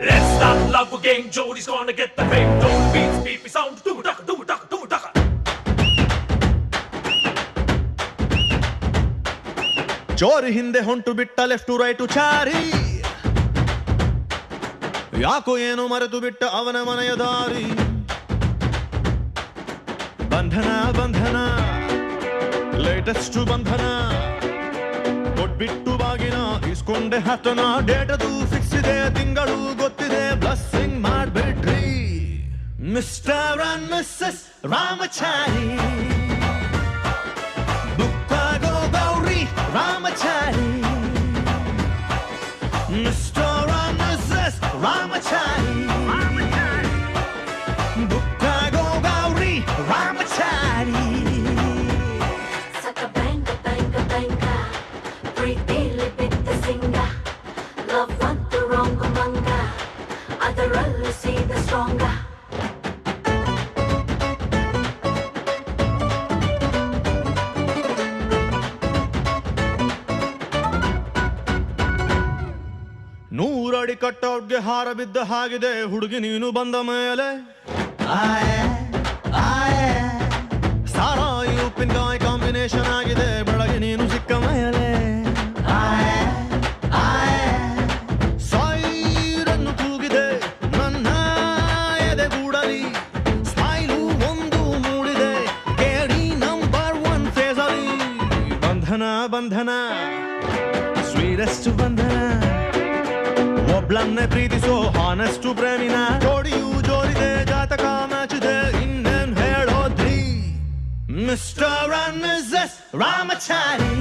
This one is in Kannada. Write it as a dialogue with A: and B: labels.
A: Let's start love again. Jody's gonna get the fame. Don't beats, beepy sound. Do duck, do duck, do duck.
B: ಚೋರಿ ಹಿಂದೆ ಹೊಂಟು ಬಿಟ್ಟ ಲೆಫ್ಟು ರೈಟು ಚಾರಿ ಯಾಕೋ ಏನು ಮರೆತು ಬಿಟ್ಟ ಅವನ ಮನೆಯ ದಾರಿ ಬಂಧನ ಬಂಧನ. ಲೇಟೆಸ್ಟ್ ಬಂಧನ. ಕೊಟ್ಬಿಟ್ಟು ಬಾಗಿನ ಇಸ್ಕೊಂಡೆ ಹತ್ತನ. ಡೇಟದು ಫಿಕ್ಸ್ ಇದೆ, ತಿಂಗಳು ಗೊತ್ತಿದೆ. ಬ್ಲಸ್ಸಿಂಗ್ ಮಾಡ್ಬಿಟ್ರಿ. ಮಿಸ್ಟರ್ ಮಿಸ್ಸಸ್ ರಾಮಚಾರಿ
C: ಪ್ರೀತಿಲಿ ಬಿದ್ದ ಸಿಂಗ ಲವ್ ಅಂತೂ ರಾಂಗ್ ಮಂಗ ಅದರಲ್ಲೂ ಸೀದ ಸ್ಟ್ರಾಂಗ
B: ನೂರಡಿ ಕಟ್ಟೌಟ್ಗೆ ಹಾರ ಬಿದ್ದ ಹಾಗಿದೆ. ಹುಡುಗಿ ನೀನು ಬಂದ ಮೇಲೆ. ಸಾರಾಯಿ ಉಪ್ಪಿನಕಾಯಿ ಕಾಂಬಿನೇಷನ್ ಆಗಿದೆ. ಬೆಳಗ್ಗೆ ನೀನು ಸಿಕ್ಕ ಮೇಲೆ. ಬಂಧನ ಸ್ವೀರೆಸ್ಟ್ ಬಂಧನ, ಒಬ್ಳನ್ನೇ ಪ್ರೀತಿಸೋ ಹಾನೆಸ್ಟು ಪ್ರೇಮಿನ, ಜೋಡಿಯು ಜೋರಿದೆ ಜಾತಕ ಮ್ಯಾಚಿದೆ, ಇನ್ನೇನ್ ಹೇಳೋದ್ರಿ? Mister and missus Ramachari